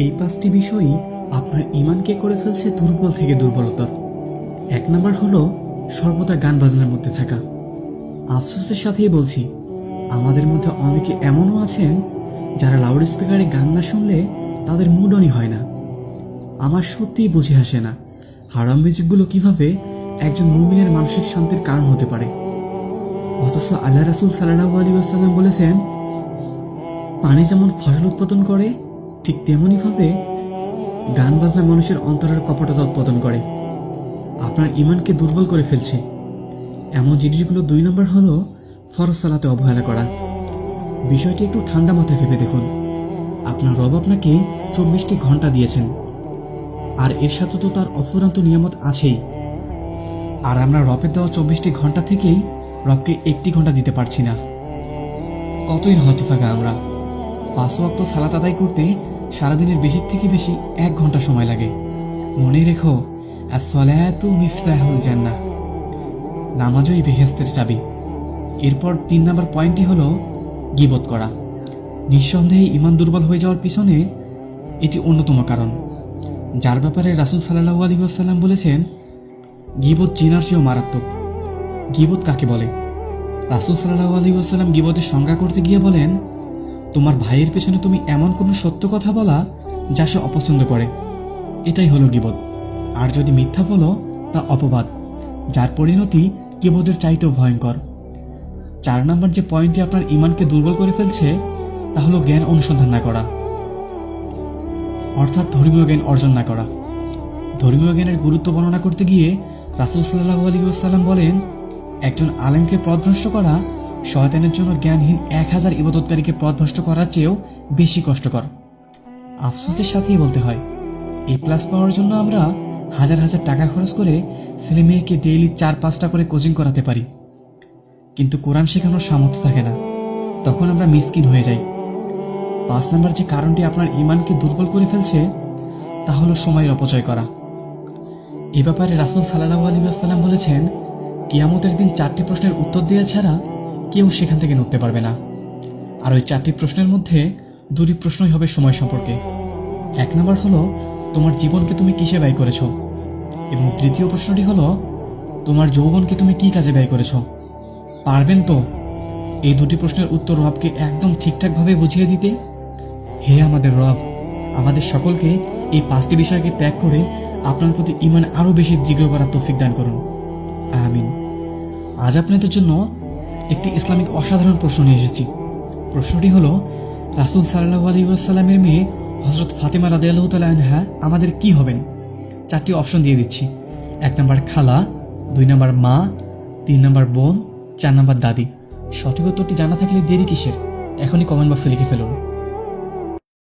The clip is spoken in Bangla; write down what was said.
এই পাঁচটি বিষয়ই আপনার ইমানকে করে ফেলছে দুর্বল থেকে দুর্বলতর এক নম্বর হলো সর্বদা গান বাজনার মধ্যে থাকা। আফসোসের সাথেই বলছি, আমাদের মধ্যে অনেকে এমনও আছেন যারা লাউড স্পিকারে গান না শুনলে তাদের মুডনই হয় না। আমার সত্যিই বুঝে আসে না, হারাম মিউজিকগুলো কীভাবে একজন মুমিনের মানসিক শান্তির কারণ হতে পারে। অথচ আল্লাহ রাসুল সাল্লাহ আলী আসসালাম বলেছেন, পানি যেমন ফসল উৎপাদন করে ঠিক তেমনইভাবে গান বাজনা মানুষের অন্তরের কপটতা উৎপাদন করে। আপনার ইমানকে দুর্বল করে ফেলছে। এমন জিনিসগুলো দুই নম্বর হলো ফরজ সালাতে অবহেলা করা। বিষয়টি একটু ঠান্ডা মাথায় ভেবে দেখুন। আপনার রব আপনাকে চব্বিশটি ঘণ্টা দিয়েছেন। আর এর সাথে তো তার অফুরান্ত নিয়ামত আছেই। আর আমরা রবের দেওয়া চব্বিশটি ঘণ্টা থেকেই রবকে একটি ঘণ্টা দিতে পারছি না। কতই হতভাগা আমরা। পাঁচ ওয়াক্ত সালাত আদায় করতে সারাদিনের বেশি থেকে বেশি এক ঘণ্টা সময় লাগে। মনে রেখো আর আসসালাতু মিফতাহুল জান্নাহ। নামাজই বেহেস্তের চাবি। এরপর তিন নম্বর পয়েন্টটি হলো গিবত করা। নিঃসন্দেহে ইমান দুর্বল হয়ে যাওয়ার পিছনে এটি অন্যতম কারণ। যার ব্যাপারে রাসুল সাল্লাহ আলী আসাল্লাম বলেছেন, গিবত চিনার চেয়েও মারাত্মক। গিবত কাকে বলে? রাসুল সাল্লাহ আলী আসাল্লাম গিবতের সংজ্ঞা করতে গিয়ে বলেন তোমার ভাইয়ের পেছনে তুমি এমন কোনো সত্য কথা বলা যা সে অপছন্দ করে। এটাই হলো গিবত। আর যদি মিথ্যা বলো, তা অপবাদ, যার পরিণতি গিবতের চাইতেও ভয়ঙ্কর। চার নম্বর যে পয়েন্টটি আপনার ইমানকে দুর্বল করে ফেলছে, তা হলো জ্ঞান অনুসন্ধান না করা। অর্থাৎ ধর্মীয় জ্ঞান অর্জন না করা। ধর্মীয় জ্ঞানের গুরুত্ব বর্ণনা করতে গিয়ে রাসুল সাল্লাহ আলী বলেন, একজন আলেমকে পথভ্রষ্ট করা শয়তানের জন্য জ্ঞানহীন এক হাজার ইবাদতকারীকে পথভ্রষ্ট করার চেয়েও বেশি কষ্টকর। আফসোসের সাথেই বলতে হয় এ প্লাস পাওয়ার জন্য আমরা হাজার হাজার টাকা খরচ করে ছেলে মেয়েকে ডেইলি চার পাঁচটা করে কোচিং করাতে পারি। কিন্তু কোরআন শেখানোর সামর্থ্য থাকে না। তখন আমরা মিসকিন হয়ে যাই। পাঁচ নাম্বার যে কারণটি আপনার ইমানকে দুর্বল করে ফেলছে, তা হলো সময়ের অপচয় করা। এ ব্যাপারে রাসুল সাল্লাহ আলী আসসালাম বলেছেন, কিয়ামতের দিন চারটি প্রশ্নের উত্তর দেওয়া ছাড়া কেউ সেখান থেকে নড়তে পারবে না। আর ওই চারটি প্রশ্নের মধ্যে দুটি প্রশ্নই হবে সময় সম্পর্কে। এক নম্বর হলো, তোমার জীবনকে তুমি কিসে ব্যয় করেছ? এবং তৃতীয় প্রশ্নটি হলো, তোমার যৌবনকে তুমি কি কাজে ব্যয় করেছ? পারবেন তো? এই দুটি প্রশ্নের উত্তর রবকে একদম ঠিকঠাকভাবে বুঝিয়ে দিতে? হে আমাদের রব, আমাদের সকলকে এই পাঁচটি বিষয়কে ত্যাগ করে আপনার প্রতি ইমান আরও বেশি দৃঢ় করার তৌফিক দান করুন। আমিন। আজ আপনাদের জন্য একটি ইসলামিক অসাধারণ প্রশ্ন নিয়ে এসেছি। প্রশ্নটি হলো, রাসুল সাল্লাহ আলী মেয়ে হজরত ফাতেমা রাদে আল্লাহ আনহা আমাদের কি হবেন? চারটি অপশন দিয়ে দিচ্ছি। এক নম্বর খালা, দুই নম্বর মা, তিন নম্বর বোন, চার নম্বর দাদি। সঠিক উত্তরটি জানা থাকলে দেরি কিসের? এখনই কমেন্ট বক্সে লিখে ফেলুন।